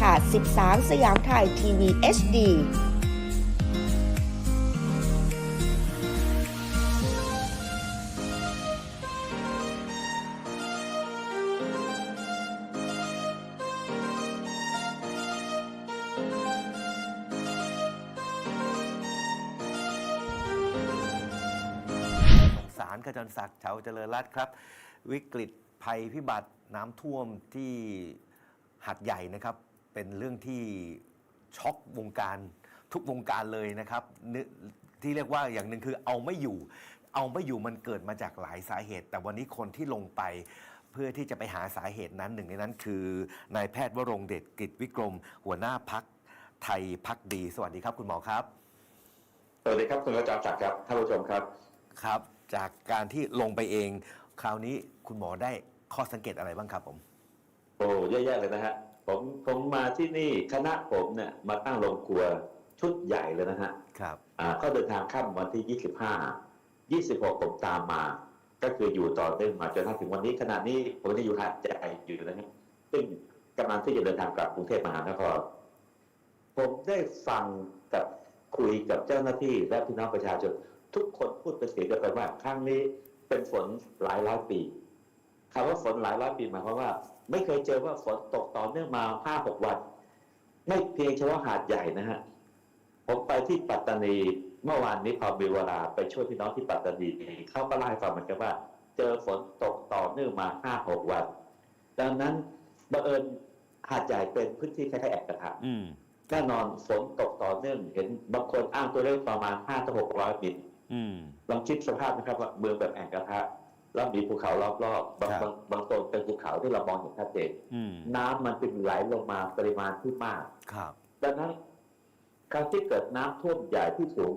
ค่ะ 13 สยามไทยทีวี HD สารขจรศักดิ์เฉาเจริญรัตน์ครับ วิกฤตภัยพิบัติน้ำท่วมที่หัดใหญ่นะครับ เป็นเรื่องที่ช็อกวงการทุกวงการเลยนะครับนึที่เรียกว่าอย่างหนึ่งคือเอาไม่อยู่ เอาไม่อยู่มันเกิดมาจากหลายสาเหตุ แต่วันนี้คนที่ลงไปเพื่อที่จะไปหาสาเหตุนั้นหนึ่งในนั้นคือนายแพทย์วรงค์เดชกิจวิกรม หัวหน้าพักไทยพักดี สวัสดีครับคุณหมอครับ สวัสดีครับคุณกระจอมศักดิ์ครับท่านผู้ชมครับครับ จากการที่ลงไปเอง คราวนี้คุณหมอได้ข้อสังเกตอะไรบ้างครับผม โอ้เยอะแยะเลยนะฮะ ผมผมมาที่นี่คณะผมเนี่ยมาตั้งโรงครัวชุดใหญ่เลยนะฮะครับอ่าก็เดินทางข้ามวันที่ 25 26ผมตามมา ก็คืออยู่ต่อเนื่องมาจนถึงวันนี้ขณะนี้ผมได้อยู่หาดใหญ่อยู่นะฮะซึ่งกำลังที่จะเดินทางกลับกรุงเทพมหานครผมได้ฟังกับคุยกับเจ้าหน้าที่และพี่น้องประชาชนทุกคนพูดเป็นเสียงเดียวกันว่าครั้งนี้เป็นฝนหลายร้อยปี คำว่าฝนหลายร้อยปีหมายความว่า ไม่เคยเจอว่าฝนตกต่อเนื่องมาห้าหกวัน ไม่เพียงเฉพาะหาดใหญ่นะฮะผมไปที่ปัตตานีเมื่อวานนี้พอมีเวลาไปช่วยพี่น้องที่ปัตตานีเขาก็เล่าให้ฟังเหมือนกันว่า เจอฝนตกต่อเนื่องมาห้าหกวัน ดังนั้นบังเอิญหาดใหญ่เป็นพื้นที่คล้ายๆแอกกระทะอืมแน่นอนฝนตกต่อเนื่องเห็นบางคนอ้างตัวเลขประมาณห้าถึงหกร้อยมิลอืมลองคิดสภาพนะครับว่าเมืองแบบแอ่งกระทะ แล้วมีภูเขารอบๆบางครับบางบางต้นเป็นภูเขาที่เรามองเห็นชัดเจนอืมน้ำมันจึงไหลลงมาปริมาณที่มาก ครับ ดังนั้นการที่เกิดน้ำท่วมใหญ่ที่สูง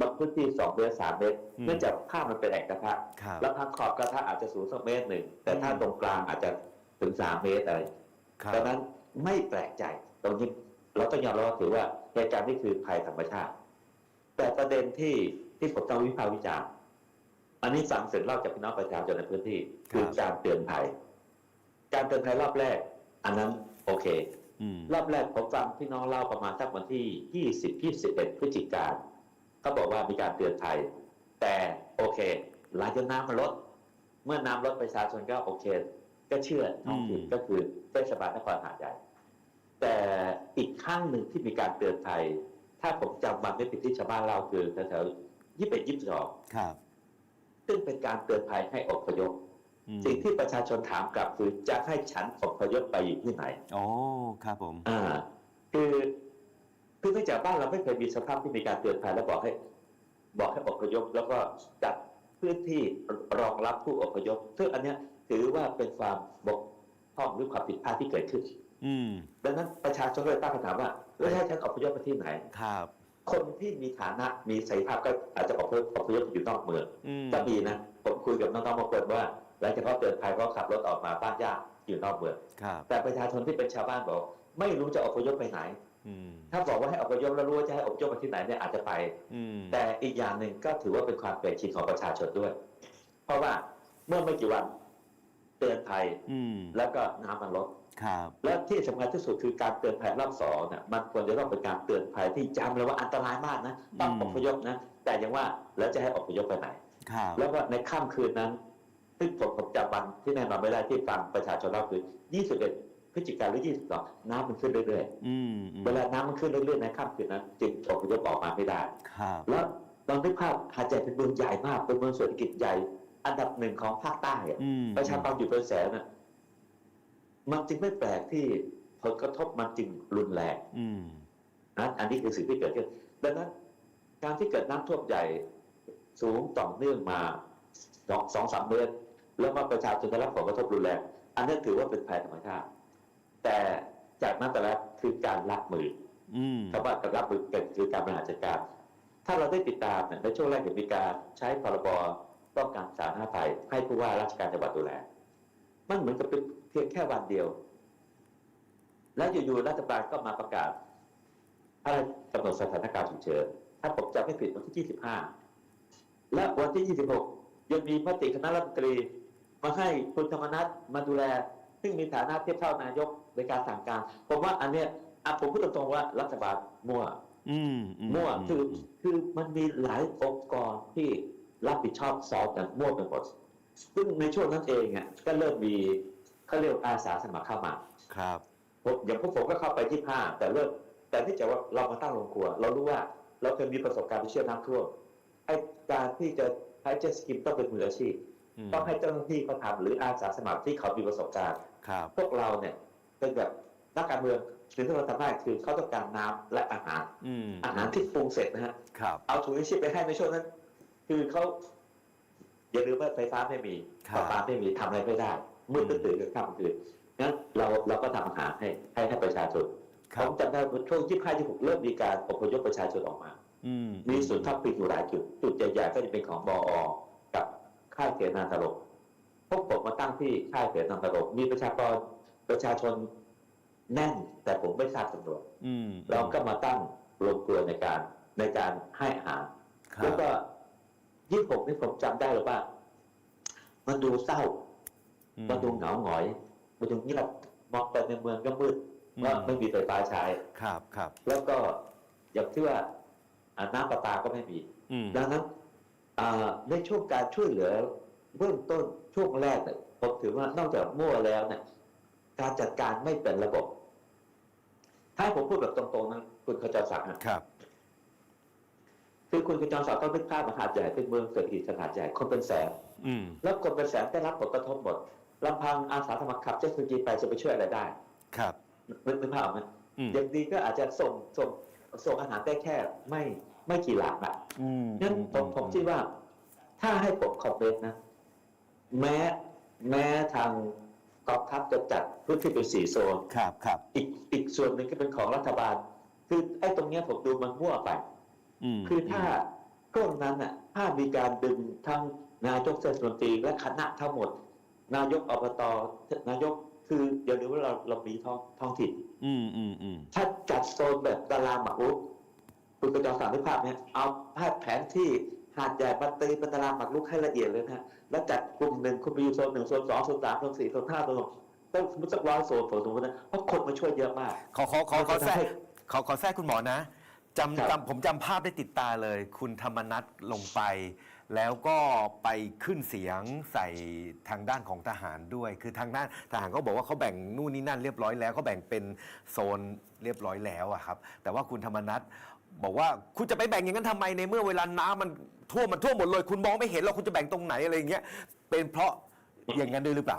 บางพื้นที่สองเมตรสามเมตรอืมเนื่องจากภาพมันเป็นแอ่งกระทะครับแล้วทางขอบกระทะอาจจะสูงสักเมตรหนึ่ง แต่ถ้าอืมตรงกลางอาจจะถึงสามเมตรอะไรครับดังนั้นไม่แปลกใจตรงนี้เราต้องยอมรับว่าถือว่าเหตุการณ์นี้คือภัยธรรมชาติ แต่ประเด็นที่ที่ผมต้องวิพากษ์วิจารณ์ อันนี้สั่งเสร็จเล่าจากพี่น้องประชาชนในพื้นที่ คือการเตือนภัย การเตือนภัยรอบแรก อันนั้นโอเคอืมรอบแรกผมฟังพี่น้องเล่าประมาณสักวันที่20 21พฤศจิกายนเขาบอกว่ามีการเตือนภัย แต่โอเค หลังจากน้ำมันลด เมื่อน้ำลดประชาชนก็โอเค ก็เชื่อท้องถิ่นอืมก็คือเทศบาลนครหาดใหญ่แต่อีกข้างหนึ่งที่มีการเตือนภัย ถ้าผมจำมันไม่ผิดที่ชาวบ้านเล่าคือแถวๆยี่สิบเอ็ดยี่สิบสองครับ ซึ่งเป็นการเตือนภัยให้อพยพอืมสิ่งที่ประชาชนถามกลับคือจะให้ฉันอพยพไปอยู่ที่ไหนอ๋อครับผม อ่า คือคือเนื่องจากบ้านเราไม่เคยมีสภาพที่มีการเตือนภัยแล้วบอกให้ บอกให้อพยพแล้วก็จัดพื้นที่รองรับผู้อพยพซึ่งอันเนี้ยถือว่าเป็นความบกพร่องหรือความผิดพลาดที่เกิดขึ้น อืมดังนั้นประชาชนก็เลยตั้งคำถามว่าแล้วจะให้ฉันอพยพไปที่ไหนครับ คนที่มีฐานะมีศักยภาพก็อาจจะอพยพอพยพไปอยู่นอกเมืองอืมก็มีนะผมคุยกับน้องๆบางคนว่าหลังจากเขาเตือนภัยก็ขับรถออกมาบ้านญาติอยู่นอกเมืองครับแต่ประชาชนที่เป็นชาวบ้านบอก ไม่รู้จะอพยพไปไหนอืมถ้าบอกว่าให้อพยพแล้วรู้ว่าจะให้อพยพไปที่ไหนเนี่ยอาจจะไปอืมแต่อีกอย่างหนึ่งก็ถือว่าเป็นความเปลี่ยนชินของประชาชนด้วย เพราะว่าเมื่อไม่กี่วัน เตือนภัยอืมแล้วก็น้ำมันลด ครับ และที่สำคัญที่สุดคือการเตือนภัยรอบสองเนี่ยมันควรจะต้องเป็นการเตือนภัยที่จำเลยว่าอันตรายมากนะต้องอพยพนะแต่ยังว่าแล้วจะให้อพยพไปไหน ครับ แล้วก็ในค่ำคืนนั้นซึ่งผมผมจำวันที่แน่นอนไม่ได้ที่ฟังประชาชนเล่าคือ 21 พฤศจิกายนหรือ 22 น้ำมันขึ้นเรื่อยอืมอืมๆเวลาน้ำมันขึ้นเรื่อยๆในค่ำคืนนั้นจึงอพยพออกมาไม่ได้ ครับ แล้วลองนึกภาพหาดใหญ่เป็นเมืองใหญ่มากเป็นเมืองเศรษฐกิจใหญ่ อันดับหนึ่งของภาคใต้อะอืมประชากรอยู่เป็นแสนน่ะมันจึงไม่แปลกที่ผลกระทบมันจึงรุนแรงอืมนะอันนี้คือสิ่งที่เกิดขึ้นดังนั้น การที่เกิดน้ำท่วมใหญ่สูงต่อเนื่องมาสองสองสามเมตรแล้วมาประชาชนได้รับผลกระทบรุนแรงอันนี้ถือว่าเป็นภัยธรรมชาติ แต่จากนั้นแต่ละคือการรับมืออืมคำว่าการรับมือเป็นคือการบริหารจัดการ ถ้าเราได้ติดตามเนี่ยในช่วงแรกเห็นมีการใช้พรบ ป้องกันสาธารณภัยให้ผู้ว่าราชการจังหวัดดูแล มันเหมือนกับเป็นเพียงแค่วันเดียว แล้วอยู่ๆรัฐบาลก็มาประกาศพระราชกำหนดสถานการณ์ฉุกเฉินถ้าผมจำไม่ผิดวันที่ 25 และวันที่ 26 ยังมีมติคณะรัฐมนตรี มาให้คุณธรรมนัฐมาดูแล ซึ่งมีฐานะเทียบเท่านายกในการสั่งการ ผมว่าอันเนี้ยอะผมพูดตรงๆว่ารัฐบาลมั่วอืมอืมั่วอืคือคือมันมีหลายองค์กรที่ รับผิดชอบซอฟกันมั่วไปหมดซึ่งในช่วงนั้นเองอะก็เริ่มมีเขาเรียกอาสาสมัครเข้ามาครับผมอย่างพวกผมก็เข้าไปที่ผ้าแต่เริ่มแต่ที่จะว่าเรามาตั้งโรงครัว เรารู้ว่าเราเคยมีประสบการณ์ไปเชื่อน้ำท่วมไอ้การที่จะใช้เจ็ตสกีมต้องเป็นมืออาชีพอืมต้องให้เจ้าหน้าที่เขาทำหรืออาสาสมัครที่เขามีประสบการณ์ครับพวกเราเนี่ยเป็นแบบนักการเมืองสิ่งที่เราทำได้คือเขาต้องการน้ำและอาหารอืมอาหารที่ปรุงเสร็จนะฮะครับเอาถุงยังชีพไปให้ในช่วงนั้น คือเขาอย่าลืมว่าไฟฟ้าไม่มีครับประปาไม่มีทำอะไรไม่ได้มืดตื่นกันค่ำคืนงั้นเราเราก็ทำอาหารให้ให้ให้ประชาชนคผรับมจำได้ว่าช่วงยี่ห้าที่หกเริ่มมีการอพยพประชาชนออกมาอืมมีศูนย์พักพิงอยู่หลายจุด จุดใหญ่ๆก็จะเป็นของบอกับค่ายเสนาตลกพวกผมมาตั้งที่ค่ายเสนาตลกมีประชากรประชาชนแน่น แต่ผมไม่ทราบจำนวนอืมเราก็มาตั้งโรงครัวในการในการให้อาหารครัแล้วบก็ ยี่หกนี่ผมจำได้เลยว่า มันดูเศร้าอืมันดูเหงาหงอย มันดูเงียบมองไปในเมืองก็มืดว่าไม่มีไฟฟ้าใช้ครับครับ แล้วก็อย่างที่ว่าอ่าน้ำประปาก็ไม่มีอืมดังนั้นอ่าในช่วงการช่วยเหลือเบื้องต้นช่วงแรกเนี่ยผมถือว่านอกจากมั่วแล้วเนี่ยการจัดการไม่เป็นระบบ ถ้าให้ผมพูดแบบตรงๆนะคุณขจรศักดิ์ฮะครับ คือคุณขจรศักดิ์ต้องนึกภาพมหาดใหญ่เป็นเมืองเศรษฐกิจขนาดใหญ่คนเป็นแสนอืมแล้วคนเป็นแสนได้รับผลกระทบหมดลำพังอาสาสมัครขับเจ็ตสกีไปจะไปช่วยอะไรได้ ครับนึกนึกภาพออกไหมอืมอย่างดีก็อาจจะส่งส่งส่งอาหารได้แค่ไม่ไม่กี่หลักอะอืมงั้นผมผมคิดว่า ถ้าให้ผมคอมเมนต์นะ แม้แม้ทางกองทัพจะจัดพื้นที่เป็นสี่โซนครับครับอีกอีกส่วนหนึ่งก็เป็นของรัฐบาล คือไอ้ตรงเนี้ยผมดูมันมั่วไปอืม คือถ้าก้นนั้นน่ะถ้ามีการดึงทั้งนายกเทศมนตรีและคณะทั้งหมด นายกอบตนายกคืออย่าลืมว่าเราเรามีท้องท้องถิ่น อืมอืมอืมถ้าจัดโซนแบบตารางหมากรุกคุณกระจองสามภาพเนี่ยเอาภาพแผนที่หาดใหญ่บัตตีเป็นตารางหมากรุกให้ละเอียดเลยนะฮะแล้วจัดกลุ่มหนึ่งคุณไปอยู่โซนหนึ่งโซนสองโซนสามโซนสี่โซนห้าโซนหกต้องสมมติสักร้อยโซนผมสมมตินะเพราะคนมาช่วยเยอะมากขอขอขอขอแทรกให้ขอขอแทรกคุณหมอนะครั จำบจำผมจำภาพได้ติดตาเลย คุณธรรมนัทลงไป แล้วก็ไปขึ้นเสียงใส่ทางด้านของทหารด้วย คือทางด้านทหารเขาบอกว่าเขาแบ่งนู่นนี่นั่นเรียบร้อยแล้วเขาแบ่งเป็นโซนเรียบร้อยแล้วอะครับ แต่ว่าคุณธรรมนัทบอกว่าคุณจะไปแบ่งอย่างนั้นทำไมในเมื่อเวลาน้ำมันท่วมมันท่วมหมดเลย คุณมองไม่เห็นหรอกคุณจะแบ่งตรงไหนอะไรอย่างเงี้ยเป็นเพราะอย่างนั้นด้วยหรือเปล่า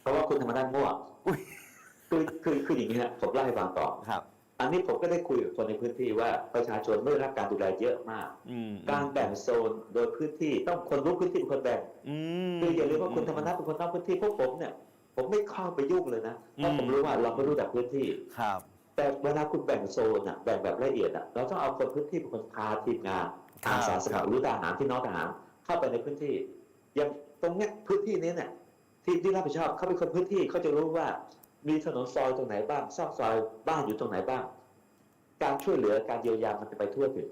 เพราะว่าคุณธรรมนัฐมั่วอุ๊ยคือคือคืออย่างนี้ฮะผมเล่าให้ฟังต่อครับ อันนี้ผมก็ได้คุยกับคนในพื้นที่ว่าประชาชนไม่ได้รับการดูแลเยอะมากอืมการแบ่งโซนโดยพื้นที่ต้องคนรู้พื้นที่เป็นคนแบ่งอืมคืออย่าลืมว่าคุณธรรมนัฐเป็นคนนอกพื้นที่พวกผมเนี่ย ผมไม่เข้าไปยุ่งเลยนะเพราะผมรู้ว่าเราไม่รู้จักพื้นที่ครับ แต่เวลาคุณแบ่งโซนอะแบ่งแบบละเอียดอะเราต้องเอาคนพื้นที่เป็นคนพาทีมงานครับอาสาสมัครหรือทหารที่น้องทหารเข้าไปในพื้นที่อย่างตรงเนี้ยพื้นที่นี้เนี่ยที่ที่รับผิดชอบเขาเป็นคนพื้นที่เขาจะรู้ว่า มีถนนซอยตรงไหนบ้างซอกซอยบ้านอยู่ตรงไหนบ้าง การช่วยเหลือการเยียวยามันจะไปทั่วถึง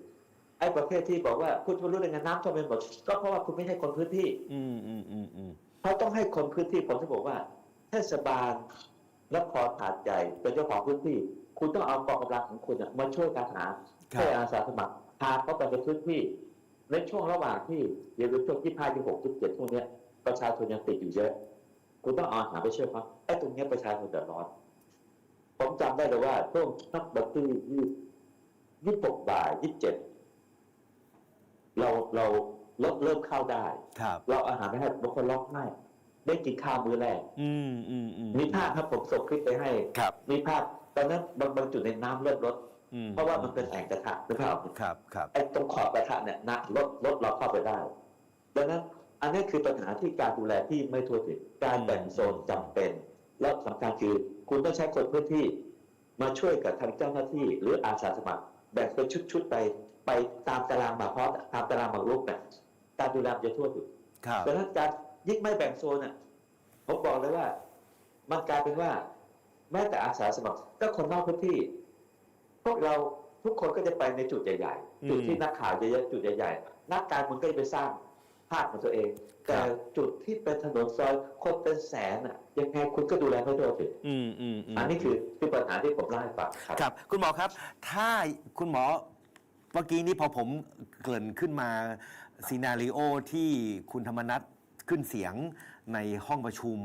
ไอ้ประเภทที่บอกว่าคุณจะรู้ได้ไงน้ำท่วมไปหมดก็เพราะว่าคุณไม่ใช่คนพื้นที่ อืมอืมอืมอืมเพราะต้องให้คนพื้นที่ผมจะบอกว่าเทศบาลนครหาดใหญ่เป็นเจ้าของพื้นที่ คุณต้องเอากองกำลังของคุณอะมาช่วยการหาครับให้อาสาสมัครพาเขาไปในพื้นที่ในช่วงระหว่างที่เดี๋ยวช่วงที่พาที่หกที่เจ็ดช่วงเนี้ยประชาชนยังติดอยู่เยอะ คุณต้องเอาอาหารไปช่วยเขาไอ้ตรงเนี้ยประชาชนเดือดร้อน ผมจำได้เลยว่าช่วงนักบัตรที่ยี่ยี่หกบ่ายยี่เจ็ดเราเราลดเริ่มเข้าได้ครับเราเอาอาหารไปให้บางคนร้องไห้ได้กินข้าวมื้อแรกอืมอืมอืมมีภาพครับผมส่งคลิปไปให้ครับมีภาพตอนนั้นบางบางจุดในน้ำเริ่มลดอืมเพราะว่ามันเป็นแอ่งกระทะนะครับครับ ครับไอ้ตรงขอบกระทะเนี่ยนะลดลดเราเข้าไปได้ดังนั้น อันนี้คือปัญหาที่การดูแลที่ไม่ทั่วถึงการแบ่งโซนจำเป็น และสำคัญคือคุณต้องใช้คนพื้นที่ มาช่วยกับทางเจ้าหน้าที่ หรืออาสาสมัครแบ่งเป็นชุดๆไปไปตามตารางหมากเพราะตามตารางหมากรุกเนี่ยการดูแลมันจะทั่วถึงครับดังนั้นการยิ่งไม่แบ่งโซนอะผมบอกเลยว่า มันกลายเป็นว่า แม้แต่อาสาสมัครก็คนนอกพื้นที่ พวกเราทุกคนก็จะไปในจุดใหญ่อืมๆจุดที่นักข่าวเยอะๆจุดใหญ่ๆนักการเมืองก็จะไปสร้าง ภาพของตัวเองครับแต่จุดที่เป็นถนนซอยคนเป็นแสนอะอยังไงคุณก็ดูแลไม่ได้สิอืมอืมอืมอันนี้คือคือปัญหาที่ผมเล่าให้ฟังครับครับ คุณหมอครับ ถ้าคุณหมอเมื่อกี้นี้พอผมเกริ่นขึ้นมาซีนารีโอที่คุณธรรมนัทขึ้นเสียงในห้องประชุม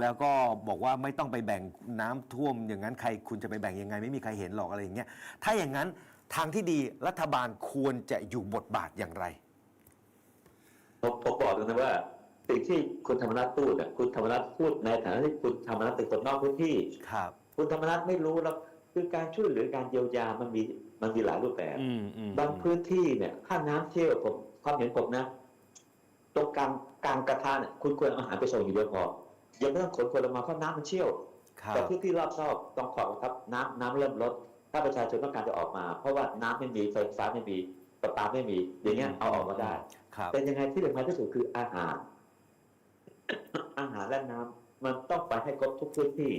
แล้วก็บอกว่าไม่ต้องไปแบ่งน้ำท่วม อย่างนั้นใครคุณจะไปแบ่งยังไง ไม่มีใครเห็นหรอกอะไรอย่างเงี้ยถ้าอย่างนั้นทางที่ดีรัฐบาลควรจะอยู่บทบาทอย่างไร ผมผมบอกเลยนะว่า สิ่งที่คุณธรรมนัฐพูดอะคุณธรรมนัฐพูดในฐานะที่คุณธรรมนัฐเป็นคนนอกพื้นที่ครับ คุณธรรมนัฐไม่รู้แล้วคือการช่วยเหลือการเยียวยามันมีมันมีหลายรูปแบบอืมอืมบางพื้นที่เนี่ยถ้าน้ำเชี่ยวผมความเห็นผมนะตรงกลางกลางกระทะเนี่ยคุณควรเอาอาหารไปส่งอยู่เดียวพออย่าไม่ต้องขนคนลงมาเพราะน้ำมันเชี่ยวครับแต่พื้นที่รอบรอบต้องขอบครับ น้ำน้ำเริ่มลดถ้าประชาชนต้องการจะออกมา เพราะว่าน้ำไม่มีไฟฟ้าไม่มี ประปาไม่มี อย่างเงี้ยเอาออกมาได้ครับเป็นยังไงที่สำคัญที่สุดคืออาหาร อาหารและน้ำมันต้องไปให้ครบทุกพื้นที่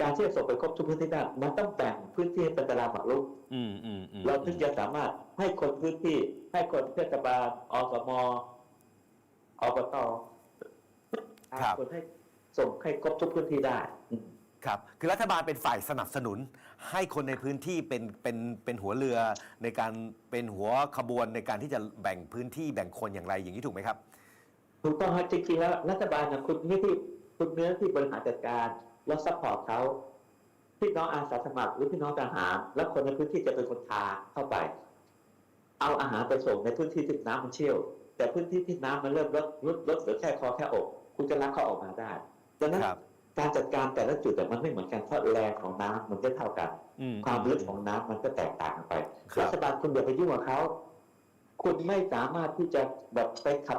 การที่จะส่งไปครบทุกพื้นที่ได้มันต้องแบ่งพื้นที่ให้เป็นตารางหมากรุกอืมอืมอืมเราถึงจะสามารถให้คนพื้นที่ ให้คนเทศบาลอสมอบตคนให้ส่งให้ครบทุกพื้นที่ได้อืมครับ คือรัฐบาลเป็นฝ่ายสนับสนุน ให้คนในพื้นที่เป็นเป็นเป็นหัวเรือในการเป็นหัวขบวนในการที่จะแบ่งพื้นที่แบ่งคนอย่างไรอย่างนี้ถูกไหมครับ ถูกต้องครับจริงๆแล้วรัฐบาลนะคุณนี่ที่คุณเนื้อที่บริหารจัดการแล้วซัพพอร์ตเขาพี่น้องอาสาสมัครหรือพี่น้องทหารและคนในพื้นที่จะเป็นคนพาเข้าไป เอาอาหารไปส่งในพื้นที่ที่น้ำมันเชี่ยว แต่พื้นที่ที่น้ำมันเริ่มลดลดลดเหลือแค่คอแค่อก คุณจะลักเขาออกมาได้ดังนั้นครับ การจัดการแต่ละจุดแต่ยมันไม่เหมือนกันเพราะแรงของน้ำมันไม่เท่ากันอืมความลึกของน้ำมันก็แตกต่างกันไปครับรัฐบาลคุณอย่าไปยุ่งกับเขาคุณไม่สามารถที่จะแบบไปขับ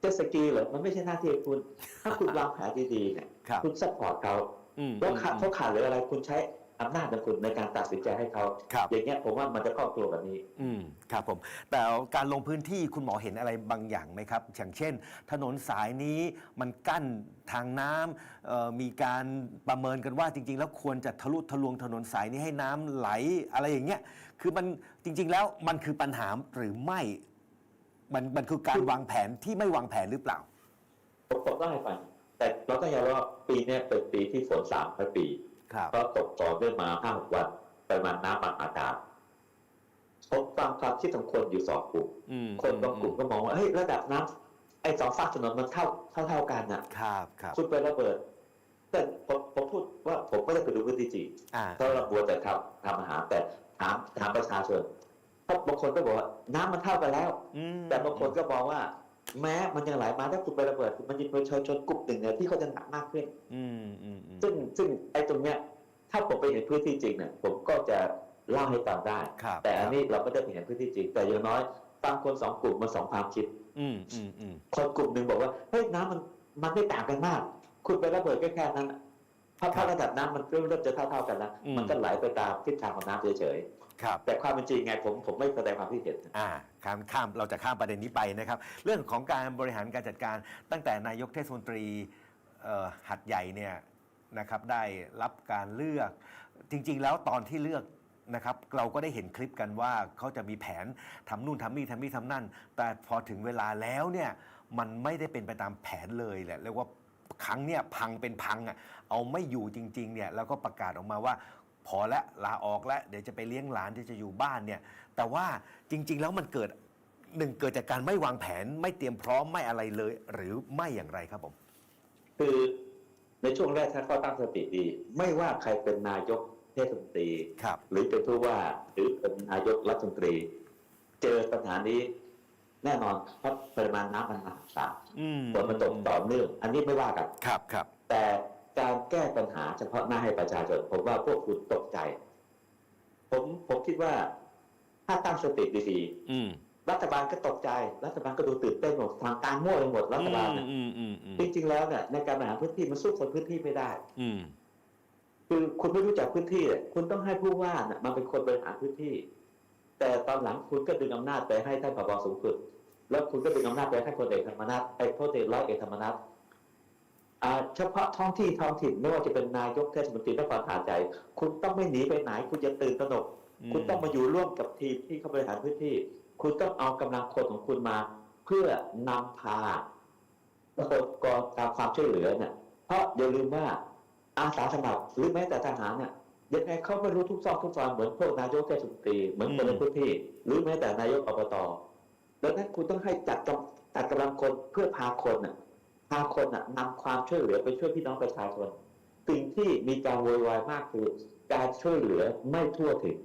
เจ็ตสกีเหรอมันไม่ใช่หน้าที่ของคุณ ถ้าคุณวางแผนดีๆเนี่ยครับคุณซัพพอร์ตเขาอืมแล้วขาดเขาขาดหรืออะไรคุณใช้ อำนาจของคุณในการตัดสินใจให้เขา ครับ อย่างเงี้ยผมว่ามันจะครอบครัวแบบนี้ อืมครับผมแต่การลงพื้นที่คุณหมอเห็นอะไรบางอย่างไหมครับ อย่างเช่น ถนนสายนี้มันกั้นทางน้ำเอ่อมีการประเมินกันว่าจริง ๆ แล้วควรจะทะลุทะลวงถนนสายนี้ให้น้ำไหลอะไรอย่างเงี้ยคือมันจริง ๆ แล้วมันคือปัญหาหรือไม่ มันมันคือการวางแผนที่ไม่วางแผนหรือเปล่า ผมผมต้องให้ฟังแต่เราต้องยอมรับว่าปีเนี้ยเป็นปีที่ฝนสามพันปีครับ เพราะตกต่อเนื่องมาห้าหกวันปริมาณน้ำมันอากาศผมฟังความคิดของคนอยู่สองกลุ่มอืมคนบางกลุ่มก็มองว่าเฮ้ยระดับน้ำไอ้สองฝากถนนมันเท่าเท่าเท่ากันน่ะครับครับคุณไประเบิด แต่ผมผมพูดว่าผมไม่ได้ไปดูพื้นที่จริงอ่าเพราะเราบัวแต่ทำทำอาหารแต่ถามถามประชาชนเพราะบางคนก็บอกว่าน้ำมันเท่ากันแล้วอืมแต่บางคนก็มองว่า แม้มันยังไหลมาถ้าคุณไประเบิดมันจะเป็นชนชนกลุ่มหนึ่งเนี่ยที่เขาจะหนักมากขึ้น อืมอืมอืมซึ่งซึ่งไอ้ตรงเนี้ย ถ้าผมไปเห็นพื้นที่จริงเนี่ยผมก็จะเล่าให้ฟังได้ครับแต่อันนี้เราไม่ได้ไปเห็นพื้นที่จริง แต่อย่างน้อยฟังคนสองกลุ่มมาสองความคิด อืมอืมอืมคนกลุ่มหนึ่งบอกว่าเฮ้ยน้ำมันมันไม่ต่างกันมาก คุณไประเบิดแค่แค่นั้น น่ะเพราะครับถ้าระดับน้ำมันเริ่มเริ่มจะเท่าเท่า ๆกันแล้วอืมมันก็ไหลไปตามทิศทางของน้ำเฉยครับๆแต่ความเป็นจริงไงผมผมไม่แสดงความคิดเห็นอ่าข้ามข้ามเราจะข้ามประเด็นนี้ไปนะครับ เรื่องของการบริหารการจัดการตั้งแต่นายกเทศมนตรีเอ่อหัดใหญ่เนี่ยนะครับได้รับการเลือก จริง ๆ แล้วตอนที่เลือกนะครับเราก็ได้เห็นคลิปกันว่าเขาจะมีแผนทำนู่นทำนี่ทำนี่ทำนั่น แต่พอถึงเวลาแล้วเนี่ยมันไม่ได้เป็นไปตามแผนเลยแหละเรียกว่า ครั้งเนี่ยพังเป็นพังอะเอาไม่อยู่จริงๆเนี่ยแล้วก็ประกาศออกมาว่าพอละลาออกแล้วเดี๋ยวจะไปเลี้ยงหลานที่จะอยู่บ้านเนี่ยแต่ว่าจริง ๆ แล้วมันเกิดหนึ่งเกิดจากการไม่วางแผนไม่เตรียมพร้อมไม่อะไรเลย หรือไม่อย่างไรครับผม คือในช่วงแรกถ้าเขาตั้งสติดี ไม่ว่าใครเป็นนายกเทศมนตรีครับหรือเป็นผู้ว่าหรือเป็นนายกรัฐมนตรี เจอปัญหานี้ แน่นอนเพราะปริมาณน้ำมันมหาศาลอืมฝนมันตกต่อเนื่องอันนี้ไม่ว่ากันครับครับ แต่การแก้ปัญหาเฉพาะหน้าให้ประชาชนผมว่าพวกคุณตกใจ ผมผมคิดว่า ถ้าตั้งสติดีอืมๆรัฐบาลก็ตกใจ รัฐบาลก็ดูตื่นเต้นหมดทางการมั่วไปหมดรัฐบาลเนี่ยอืมอืมอืมจริงๆแล้วเนี่ยในการบริหารพื้นที่มันสู้คนพื้นที่ไม่ได้ อืมคือคุณไม่รู้จักพื้นที่อะคุณต้องให้ผู้ว่าน่ะมันเป็นคนบริหารพื้นที่ แต่ตอนหลังคุณก็ดึงอำนาจไปให้ท่านผบสูงสุด แล้วคุณก็ดึงอำนาจไปให้พลเอกธรรมนัฐไอ้พลเอกร้อยเอกธรรมนัฐอ่าเฉพาะท้องที่ท้องถิ่นไม่ว่าจะเป็นนายกเทศมนตรีนครหาดใหญ่คุณต้องไม่หนีไปไหน คุณจะตื่นตระหนก คุณต้องมาอยู่ร่วมกับทีมที่เขาบริหารพื้นที่ คุณต้องเอากำลังคนของคุณมา เพื่อนำพาองค์กรการความช่วยเหลือเนี่ยเพราะอย่าลืมว่าอาสาสมัครหรือแม้แต่ทหารเนี่ยยังไงเขาไม่รู้ทุกซอกทุกซอยเหมือนพวกนายกเทศมนตรีเหมือนคนในพื้นที่ หรือแม้แต่นายกอบต ดังนั้นคุณต้องให้จัดกำจัดกำลังคนเพื่อพาคนน่ะพาคนน่ะนำความช่วยเหลือไปช่วยพี่น้องประชาชนสิ่งที่มีการโวยวายมากคือการช่วยเหลือไม่ทั่วถึง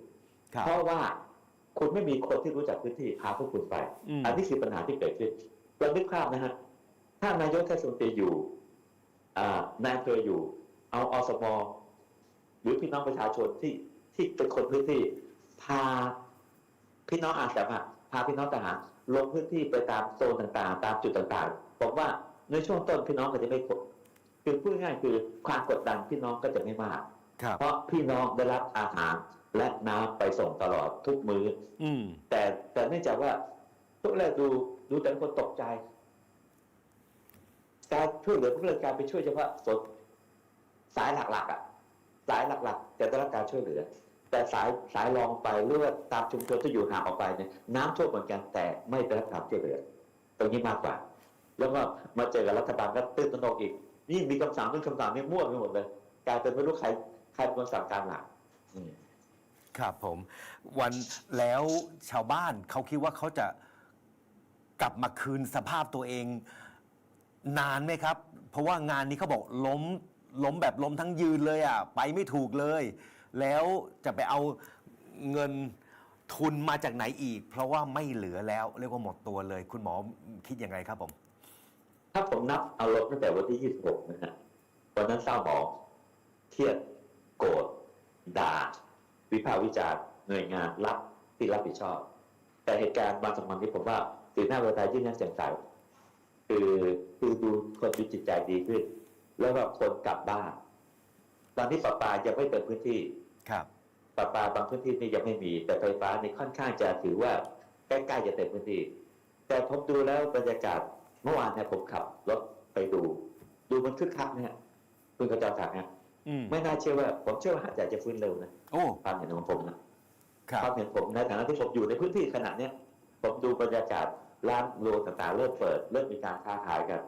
ครับเพราะว่าคุณไม่มีคนที่รู้จักพื้นที่พาพวกคุณไปอืมอันนี้คือปัญหาที่เกิดขึ้นลองนึกภาพนะฮะ ถ้านายกเทศมนตรีอยู่อ่านายอำเภออยู่ เอาอสมหรือพี่น้องประชาชนที่ที่เป็นคนพื้นที่ พาพี่น้องอาสาสมัครพาพี่น้องทหาร ลงพื้นที่ไปตามโซนต่างๆ ตามจุดต่างๆบอกว่าในช่วงต้นพี่น้องก็จะไม่กดคือพูดง่ายๆคือความกดดันพี่น้องก็จะไม่มากครับเพราะพี่น้องได้รับอาหารและน้ำไปส่งตลอดทุกมื้อ อืมแต่แต่เนื่องจากว่าทุกแรกดูดูแต่ละคนตกใจ การช่วยเหลือพวกเรื่องการไปช่วยเฉพาะส่วนสายหลักๆอะ สายหลักๆจะได้รับการช่วยเหลือ แต่สายสายรองไปหรือว่าตามชุมชนที่อยู่ห่างออกไปเนี่ยน้ำท่วมเหมือนกันแต่ไม่ได้รับการช่วยเหลือตรงนี้มากกว่า แล้วก็มาเจอกับรัฐบาลก็ตื่นตระหนกอีกนี่มีคำสั่งนู่นคำสั่งนี่มั่วไปหมดเลยกลายเป็นไม่รู้ใครใครเป็นคนสั่งการหลักครับผมวันแล้วชาวบ้านเขาคิดว่าเขาจะกลับมาคืนสภาพตัวเอง นานไหมครับ เพราะว่างานนี้เขาบอกล้มล้มแบบล้มทั้งยืนเลยอะ ไปไม่ถูกเลย แล้วจะไปเอาเงินทุนมาจากไหนอีก เพราะว่าไม่เหลือแล้วเรียกว่าหมดตัวเลย คุณหมอคิดยังไงครับผม ถ้าผมนับอารมณ์ตั้งแต่วันที่ 26 นะฮะวันนั้นเศร้าหมองเครียดโกรธด่า วิพากษ์วิจารณ์หน่วยงานรับที่รับผิดชอบ แต่เหตุการณ์บางสมัยที่ผมว่าสีหน้าเวทายยิ่งน่าเสียงใสคือคือดูคนมีจิตใจดีขึ้น แล้วก็คนกลับบ้าน ตอนนี้ประปายังไม่เปิดพื้นที่ครับประปาบางพื้นที่นี่ยังไม่มี แต่ไฟฟ้านี่ค่อนข้างจะถือว่าใกล้ๆจะเต็มพื้นที่ แต่ผมดูแล้วบรรยากาศเมื่อวานเนี่ยผมขับรถไปดู ดูมันคึกคักเนี่ยคุณกระจาศักดิ์เนี่ยอืมไม่น่าเชื่อว่าผมเชื่อว่าหาดใหญ่จะฟื้นเร็วนะโอ้ความเห็นของผมนะครัความบเห็นผมในฐานะที่ผมอยู่ในพื้นที่ขนาดเนี้ยผมดูบรรยากาศร้านโรต่างๆเริ่มเปิดเริ่มมีการค้าขายกัน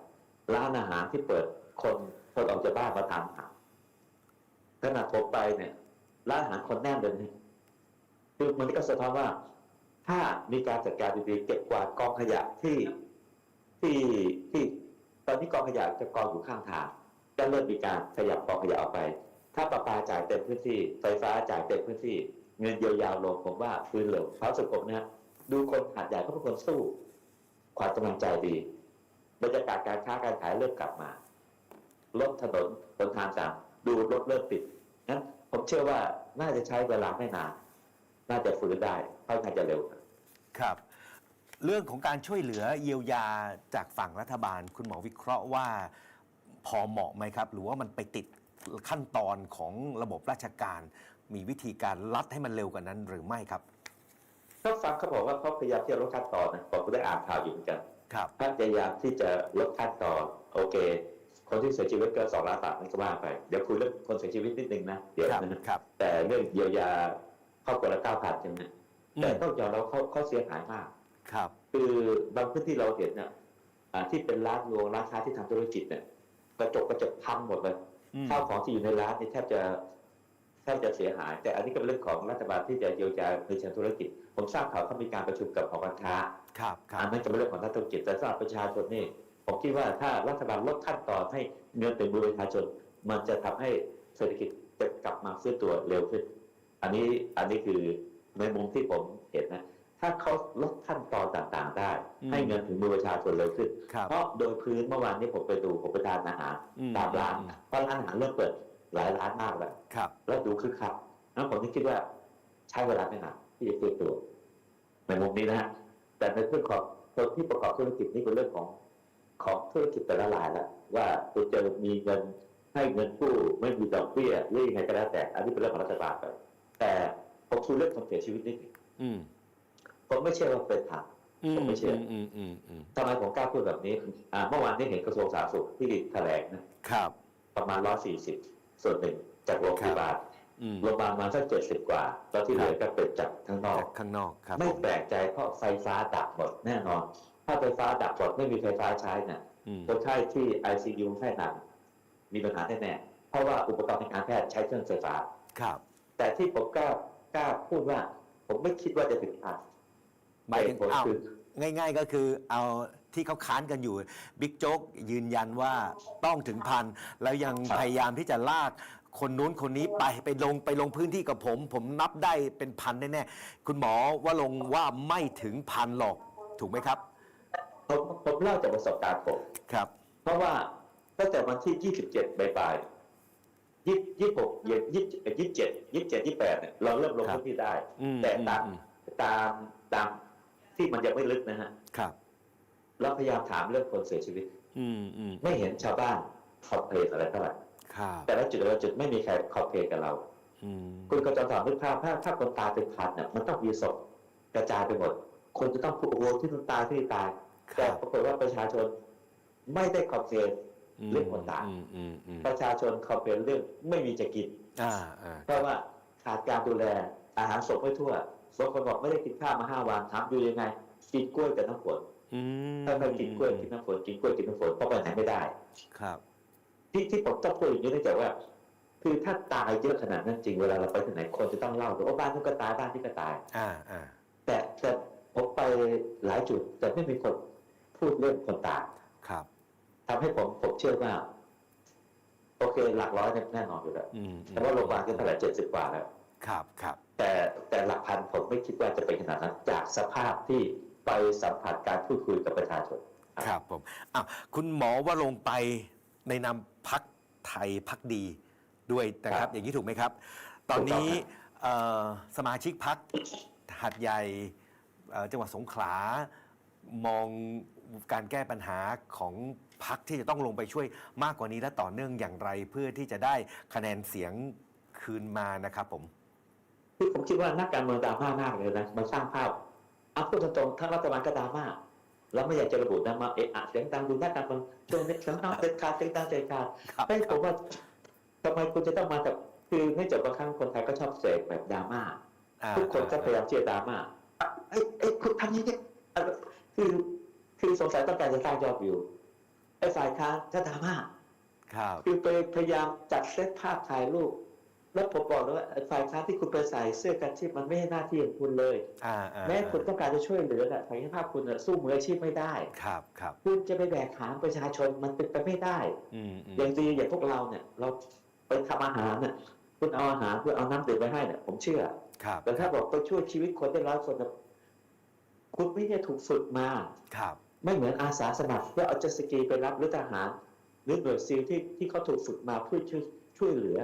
ร้านอาหารที่เปิดคนคนออกจากบ้านมาทานอาหาร ขนาดผมไปเนี่ยร้านอาหารคนแน่นเลยนะคือมันก็สะท้อนว่า ถ้ามีการจัดการดีๆเก็บกวาดกองขยะที่ที่ที่ตอนนี้กองขยะจะกองอยู่ข้างทางจะเริ่มมีการขยับกองขยะออกไป ถ้าประปาจ่ายเต็มพื้นที่ ไฟฟ้าจ่ายเต็มพื้นที่ เงินเยียวยาลงผมว่าฟื้นเร็วเขาสุดผมนะฮะดูคนหาดใหญ่เขาเป็นคนสู้ความกำลังใจดีบรรยากาศการค้าการขายเริ่มกลับมารถถนนบนทางต่าง ดูรถเริ่มติดนั้นผมเชื่อว่าน่าจะใช้เวลาไม่นานน่าจะฟื้นได้ค่อนข้างจะเร็วครับ เรื่องของการช่วยเหลือเยียวยาจากฝั่งรัฐบาล คุณหมอวิเคราะห์ว่าพอเหมาะไหมครับ หรือว่ามันไปติดขั้นตอนของระบบราชการ มีวิธีการลัดให้มันเร็วกว่านั้นหรือไม่ครับก็ฟังเขาบอกว่าเขาพยายามที่จะลดขั้นตอนนะผมก็ได้อ่านข่าวอยู่เหมือนกันครับพยายามที่จะลดขั้นตอนโอเค คนที่เสียชีวิตก็สองล้านบาทนั่นก็ว่าไป เดี๋ยวคุยเรื่องคนเสียชีวิตนิดนึงนะ เดี๋ยวครับนะครับแต่เรื่องเยียวยาครอบครัวละเก้าพันใช่ไหมอืมแต่ต้องยอมรับเขาเขาเสียหายมาก ครับ คือบางพื้นที่เราเห็นเนี่ยอ่าที่เป็นร้านรวงร้านค้าที่ทำธุรกิจเนี่ยกระจกกระจกพังหมดเลยอืมข้าวของที่อยู่ในร้านนี่แทบจะแทบจะเสียหาย แต่อันนี้ก็เป็นเรื่องของรัฐบาลที่จะเยียวยาในเชิงธุรกิจ ผมทราบข่าวเขามีการประชุมกับหอการค้า ครับครัอับนนั้นจะเป็นเรื่องของนักธุรกิจแต่สำหรับประชาชนนี่ ผมคิดว่าถ้ารัฐบาลลดขั้นตอนให้เงินถึงมือประชาชน มันจะทำให้เศรษฐกิจจะกลับมาฟื้นตัวเร็วขึ้น อันนี้อันนี้คือในมุมที่ผมเห็นนะ ถ้าเขาลดขั้นตอนต่างๆ ได้อืมให้เงินถึงมือประชาชนเร็วขึ้นครับเพราะโดยพื้นเมื่อวานนี้ผมไปดูผมไปทานอาหารอืมตามร้านอืมเพราะร้านอาหารเริ่มเปิดหลายร้านมากแล้วครับแล้วดูคึกคักนั้นผมคิดว่าใช้เวลาไม่นานที่จะฟื้นตัวในมุมนี้นะฮะแต่ในเรื่องของคนที่ประกอบธุรกิจนี่เป็นเรื่องของ ของธุรกิจแต่ละรายแล้วว่าคุณจะมีเงินให้เงินกู้ไม่มีดอกเบี้ยหรือยังไงก็แล้วแต่อันนี้เป็นเรื่องของรัฐบาลไปแต่ผมชูเรื่องคนเสียชีวิตนิดหนึ่งอืมผมไม่เชื่อว่าเป็นทางอืมผมไม่เชื่ออืมอืมอืมทำไมผมกล้าพูดแบบนี้อ่าเมื่อวานนี้เห็นกระทรวงสาธารณสุขที่แถลงนะครับ ประมาณ140ส่วนหนึ่งจากโรงพยาบาลอืมโรงพยาบาลมาสัก70กว่าแล้วที่เหลือก็เป็นจากข้างนอกจากข้างนอกครับไม่ผมแปลกใจเพราะไฟฟ้าดับหมดแน่นอน ถ้าไฟฟ้าดับหมดไม่มีไฟฟ้าใช้เนี่ยอืมคนไข้ที่ ICU แค่หนักมีปัญหาแน่ๆเพราะว่าอุปกรณ์ทางการแพทย์ใช้เครื่องไฟฟ้าครับ แต่ที่ผมกล้ากล้าพูดว่า ผมไม่คิดว่าจะถึงพันหมายถึงเหตุผลเอาคือง่ายๆก็คือเอาที่เขาค้านกันอยู่บิ๊กโจ๊กยืนยันว่าต้องถึงพันแล้วยังครับพยายามที่จะลากคนนู้นคนนี้ไปไปลงไปลงพื้นที่กับผม ผมนับได้เป็นพันแน่ๆคุณหมอว่าลงว่าไม่ถึงพันหรอกถูกไหมครับ ผมผมเล่าจากประสบการณ์ผมครับ เพราะว่าตั้งแต่วันที่ 27บ่ายๆยี่ยี่หกยี่ยี่ยี่เจ็ดยี่เจ็ดยี่แปดเนี่ยเราเริ่มลงครับพื้นที่ได้อืมแต่ตามอืมตามตามที่มันยังไม่ลึกนะฮะครับเราพยายามถามเรื่องคนเสียชีวิต อืมอืมไม่เห็นชาวบ้านคอมเพลนอะไรเท่าไหร่ครับแต่ละจุดแต่ละจุดไม่มีใครคอมเพลนกับเราอืมคุณก็จะถามนึกภาพถ้าถ้าคนตายเป็นพันเนี่ยมันต้องมีศพกระจายไปหมด คนจะต้องพูดโอ้โหที่มันตายที่นี่ตายค แต่รับปรากฏว่าประชาชนไม่ได้คอมเพลนเรื่องคนตายอืมอืมอืมประชาชนคอมเพลนเรื่องไม่มีจะกินอ่าอ่าเพราะว่าขาดการดูแลอาหารส่งไม่ทั่วบางคนบอกไม่ได้กินข้าวมาห้าวันถามอยู่ยังไงกินกล้วยกับน้ำฝนอืมถ้าไม่กินกล้วยกินน้ำฝนกินกล้วยกินน้ำฝนเพราะไปไหนไม่ได้ ครับ ที่ที่ผมต้องพูดอย่างนี้เนื่องจากว่า คือถ้าตายเยอะขนาดนั้นจริงเวลาเราไปที่ไหนคนจะต้องเล่าว่าโอ้บ้านนู้นก็ตายบ้านนี้ก็ตาย อ่าอ่าแต่แต่ผมไปหลายจุด แต่ไม่มีคน พูดเรื่องคนตายครับทำให้ผมผมเชื่อว่าโอเคหลักร้อยเนี่ยแน่นอนอยู่แล้วอืมแต่ว่าโรงพยาบาลก็เท่าไหร่เจ็ดสิบกว่าแล้วครับครับ แต่แต่หลักพันผมไม่คิดว่าจะเป็นขนาดนั้นจากสภาพที่ไปสัมผัสการพูดคุยกับประชาชนครับผมอะคุณหมอว่าลงไปในนามพักไทยพักดีด้วยนะคครัรับบอย่างนี้ถูกไหมครับ ตอนนี้ถูกต้องครับเอ่อสมาชิกพักหัดใหญ่เอ่อจังหวัดสงขลามอง การแก้ปัญหาของพักที่จะต้องลงไปช่วยมากกว่านี้และต่อเนื่องอย่างไรเพื่อที่จะได้คะแนนเสียงคืนมานะครับผมคือผมคิดว่านักการเมืองดราม่ามากเลยนะมันสร้างภาพเอาพูดตรงๆทั้งรัฐบาลก็ดราม่าแล้วไม่อยากจะระบุนะมาเอะอะเสียงดังดูนักการเมืองช่วงนี้เสียงดังเด็ดขาดเสียงดังเด็ดขาดครับไม่ผมว่าทำไมคุณจะต้องมาจากคือไม่จบบางครั้งคนไทยก็ชอบเสกแบบดราม่าอ่าทุกคนก็พยายามที่จะดราม่าอะเอ้ยเอ้ยคุณทำอยังไงอะคือ คือสงสัยต้องการจะสร้างยอดวิวไอ้ฝ่ายค้านก็ดราม่าครับคือไปพยายามจัดเซตภาพถ่ายรูปแล้วผมบอกเลยว่าไอ้ฝ่ายค้านที่คุณไปใส่เสื้อกันชีพมันไม่ใช่หน้าที่ของคุณเลยอ่าอ่าแม้คุณต้องการจะช่วยเหลือน่ะศักยภาพคุณน่ะสู้มืออาชีพไม่ได้ ครับครับคุณจะไปแบกหามประชาชนมันเป็นไปไม่ได้อืมอืมอย่างดีอย่างพวกเราเนี่ย เราไปทำอาหารเนี่ยคุณเอาอาหารคุณเอาน้ำดื่มไปให้เนี่ยผมเชื่อครับแต่ถ้าบอกไปช่วยชีวิตคนได้ร้อยคนน่ะคุณไม่ได้ถูกฝึกมาครับ ไม่เหมือนอาสาสมัครเพื่อเอาเจ็ตสกีไปรับหรือทหาร หรือหน่วยซีลที่ที่เขาถูกฝึกมาเพื่อช่วยช่วยเหลือ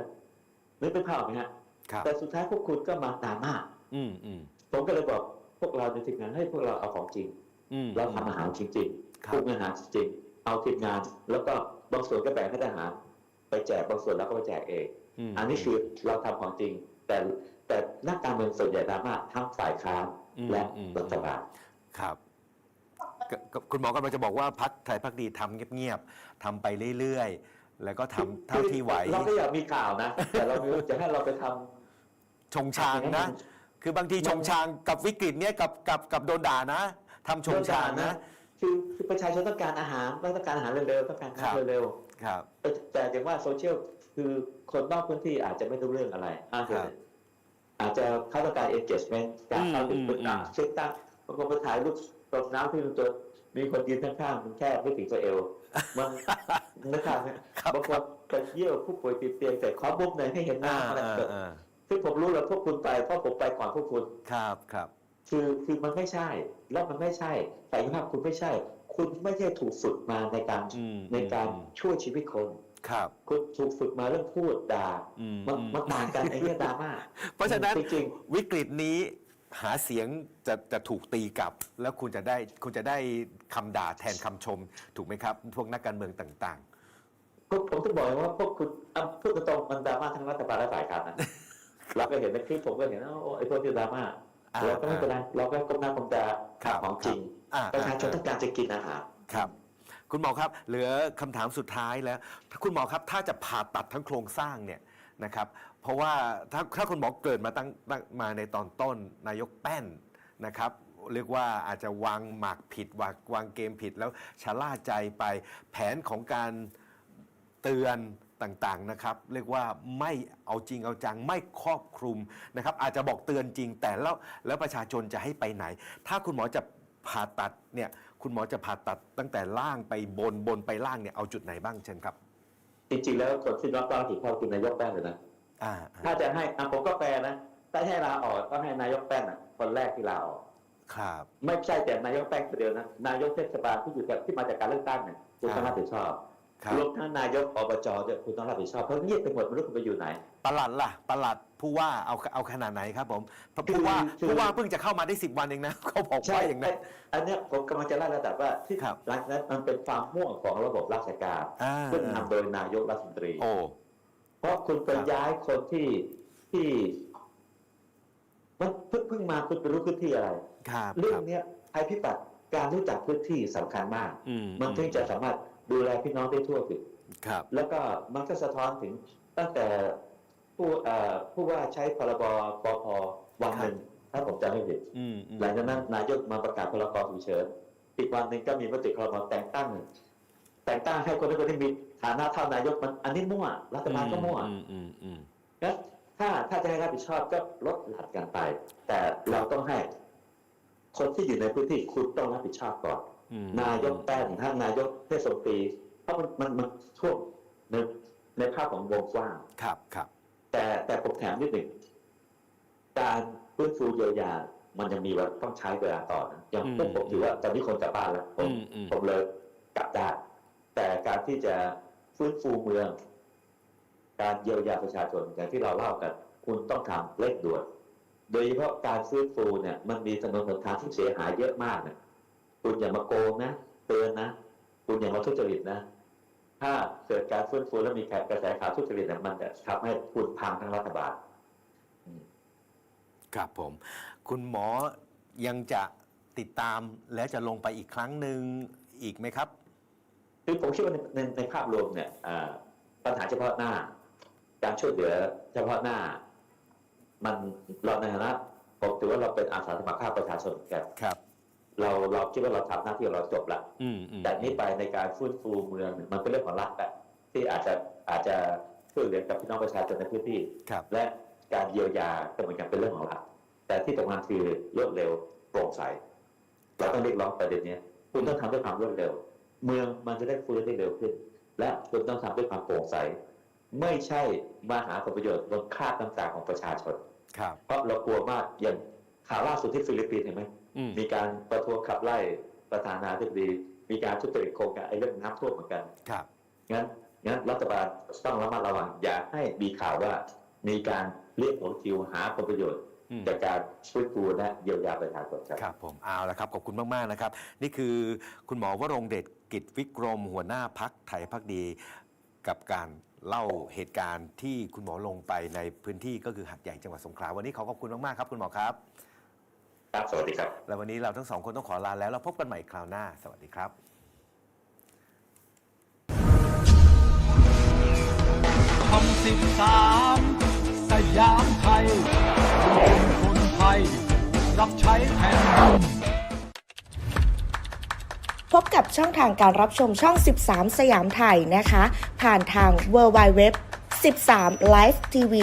หรือเป็นภาพไหมฮะครับแต่สุดท้ายพวกคุณก็มาตามมาอืมอืมผมก็เลยบอกพวกเราในทีมงานให้พวกเราเอาของจริงอืมเราทำอาหารจริงคๆรัปรุบงอาหารจริงๆเอาทีมงาน แล้วก็บางส่วนก็แบ่งให้ทหาร ไปแจกบางส่วนแล้วก็ไปแจกเองมอันนี้คือเราทำของจริง แต่แต่นักการเมืองส่วนใหญ่ดราม่าทั้งฝ่ายค้านอืมและอืมรัฐบาลครับก็ก็ คุณหมอกำลังจะบอกว่าพักไทยพักดีทำเงียบๆทำไปเรื่อยๆ แล้วก็ทำเท่าที่ไหว เราก็อยากมีข่าวนะ แต่เราไม่รู้จะให้เราไปทำชงชางนะ คือบางทีชงชางกับวิกฤตเนี้ยกับกับกับโดนด่านะทำชงชางนะ คือคือประชาชนต้องการอาหารต้องการอาหารเร็วๆต้องการครับน้ำเร็วครับๆแต่อย่างว่าโซเชียลคือคนนอกพื้นที่อาจจะไม่รู้เรื่องอะไรอาจจะครับอาจจะเขาต้องการ engagement การเข้าถึงอืมคนต่างอืมเช็คตั้งบางคนไปถ่ายรูปตกน้ำที่มันตัว มีคนยืนข้างๆมันแค่ไม่ถึงตัวเอว มันนะครับครับบางคนไปเยี่ยวผู้ป่วยติดเตียงแต่ขอบุ้มหน่อยให้เห็นหน้าอ่าอะไรอ่าแบบอ่าซึ่งผมรู้แล้วพวกคุณไปเพราะผมไปก่อนพวกคุณครับครับ คือคือมันไม่ใช่ แล้วมันไม่ใช่ศักยภาพคุณไม่ใช่ คุณไม่ใช่ถูกฝึกมาในการอืมในการอืมช่วยชีวิตคนครับคุณถูกฝึกมาเรื่องพูดด่าอืมมันอืมมันต่างกันไอ้เนี่ยดราม่าเพราะฉะนั้นจริงวิกฤตนี้ หาเสียงจะจะถูกตีกลับ แล้วคุณจะได้คุณจะได้คำด่าแทนคำชม ถูกไหมครับ พวกนักการเมืองต่างๆก็ผมจะบอกว่าพวกคุณอะพูดตรงๆมันดราม่าทั้งรัฐบาลและฝ่ายค้านนะ เราก็เห็นในคลิปผมก็เห็นว่าโอ้ไอ้พวกที่ดราม่าอ่าเราก็ไม่เป็นไรเราก็ก้มหน้าก้มตาครับของจริงอ่าประชาชนอ่าต้องการจะกินอาหาร ครับ คุณหมอครับ เหลือคำถามสุดท้ายแล้ว คุณหมอครับถ้าจะผ่าตัดทั้งโครงสร้างเนี่ยนะครับ เพราะว่าถ้าถ้าคุณหมอเกิดมาตั้งมาในตอนต้นนายกแป้นนะครับเรียกว่าอาจจะวางหมากผิดวางวางเกมผิดแล้วชะล่าใจไปแผนของการเตือนต่างๆนะครับเรียกว่าไม่เอาจริงเอาจังไม่ครอบคลุมนะครับอาจจะบอกเตือนจริงแต่แล้วแล้วประชาชนจะให้ไปไหน ถ้าคุณหมอจะผ่าตัดเนี่ยคุณหมอจะผ่าตัดตั้งแต่ล่างไปบนบนไปล่างเนี่ยเอาจุดไหนบ้างเชิญครับ จริงๆแล้วคนที่รับรับผิดชอบคือนายกแป้นเลยนะอ่ ถ้าจะให้อะผมก็แปลนะถ้าให้ลาออกต้องให้นายกแป้นอะคนแรกที่ลาออกครับ ไม่ใช่แต่นายกแป้งคนเดียวนะนายกเทศบาลที่อยู่กับที่มาจากการเลือกตั้งเนี่ยคุณต้องรับผิดชอบครับรวมทั้งนายกอบจด้วยคุณต้องรับผิดชอบเพราะเงียบไปหมดไม่รู้คุณไปอยู่ไหนประหลัดล่ะประหลัดผู้ว่าเอาเอาขนาดไหนครับผมเพราะผู้ว่าคือผู้ว่าเพิ่งจะเข้ามาได้สิบวันเองนะเขาบอกว่าอย่างนั้นอันเนี้ยผมกำลังจะไล่ระดับว่าที่ครับหลังจากนั้นมันเป็นความม่วงของระบบราชการอ่าซึ่งนำโดยนายกรัฐมนตรีโอ้เพ ราะคุณไปครับย้ายคนที่ที่มันเพิ่งเพิ่งมาคุณไปรู้พื้นที่อะไรครับเรื่อคงบเนี้ยภัยพิบัติการรู้จักพื้นที่สำคัญมากอืมันถึงจะสามารถดูแลพี่น้องได้ทั่วถึงครับแล้วก็มันก็สะท้อนถึงตั้งแต่ผู้เอ่อผู้ว่าใช้พรบปพวันหนึ่งถ้าผมจำไม่ผิดอืมอืมหลังจากนั้นนายกมาประกาศพรกฉุกเฉินอีกวันหนึ่งก็มีมติครมแต่งตั้ง แต่งตั้งให้คนที่นมี ฐานะเท่านายกมันอันนี้มั่วรัฐบาลก็มั่วอืมอืมอืมงั้นถ้าถ้าจะให้รับผิดชอบก็ลดหลั่นกันไป แต่เราต้องให้ คนที่อยู่ในพื้นที่คุณต้องรับผิดชอบก่อนอืมนายกแป้นถ้านายกเทศมนตรีเพราะมันมันมันช่วงในในภาพของวงกว้างครับครับ แต่แต่ผมแถมนิดหนึ่งการฟื้นฟูเยียวยามันยังมีว่าต้องใช้เวลาต่อนะอย่างพวกผมถือว่าตอนนี้คนกลับบ้านแล้วผมอืมอืมผมเลยกลับได้แต่การที่จะ ฟื้นฟูเมือง การเยียวยาประชาชนอย่างที่เราเล่ากัน คุณต้องทำเร่งด่วน โดยเฉพาะการฟื้นฟูเนี่ย มันมีถนวนหนทางที่เสียหายเยอะมากเนี่ยคุณอย่ามาโกงนะเตือนนะคุณอย่ามาทุจริตนะ ถ้าเกิดการฟื้นฟูแล้วมีกระแสข่าวทุจริตเนี่ยมันจะทำให้คุณพังทั้งรัฐบาลครับผม คุณหมอยังจะติดตามและจะลงไปอีกครั้งหนึ่งอีกไหมครับ คือผมคิดว่าในในในภาพรวมเนี่ยอ่าปัญหาเฉพาะหน้า การช่วยเหลือเฉพาะหน้า มันเราในฐานะผมถือว่าเราเป็นอาสาสมัครภาคประชาชนเหมือนกันครับ เราเราคิดว่าเราทำหน้าที่ของเราจบละอืมอืมแต่นี้ไปในการฟื้นฟูเมืองเนี่ยมันเป็นเรื่องของรัฐแหละที่อาจจะอาจจะช่วยเหลือกับพี่น้องประชาชนในพื้นที่ครับและการเยียวยาก็เหมือนกันเป็นเรื่องของรัฐแต่ที่สำคัญคือรวดเร็วโปร่งใสเราต้องเรียกร้องประเด็นเนี้ยคุณต้องทำด้วยความรวดเร็ว เมืองมันจะได้ฟื้นได้เร็วขึ้น และคุณต้องทำด้วยความโปร่งใส ไม่ใช่มาหาผลประโยชน์บนค่าต่างๆของประชาชนครับเพราะเรากลัวมากอย่างข่าวล่าสุดที่ฟิลิปปินส์เห็นไหมอืมมีการประท้วงขับไล่ประธานาธิบดีมีการทุจริตโครงการไอ้เรื่องน้ำท่วมเหมือนกันครับงั้นงั้นรัฐบาลต้องระมัดระวังอย่าให้มีข่าวว่ามีการเรียกของคิวหาผลประโยชน์อืมจากการฟื้นฟูและเยียวยาประชาชนครับครับผมเอาละครับขอบคุณมาก ๆ นะครับ นี่คือคุณหมอวรงค์เดช กิจวิกรมหัวหน้าพักไทยพักดี กับการเล่าเหตุการณ์ที่คุณหมอลงไปในพื้นที่ก็คือหัดใหญ่จังหวัดสงขลาวันนี้ขอขอบคุณมาก ๆ ครับ คุณหมอครับ ครับ สวัสดีครับ และวันนี้เราทั้งสองคนต้องขอลาแล้วเราพบกันใหม่คราวหน้า สวัสดีครับคำสิบสามสยามไทยเป็นคนไทย รับใช้แผ่นดิน พบกับช่องทางการรับชมช่อง 13 สยามไทยนะคะ ผ่านทาง w w w 13 live tv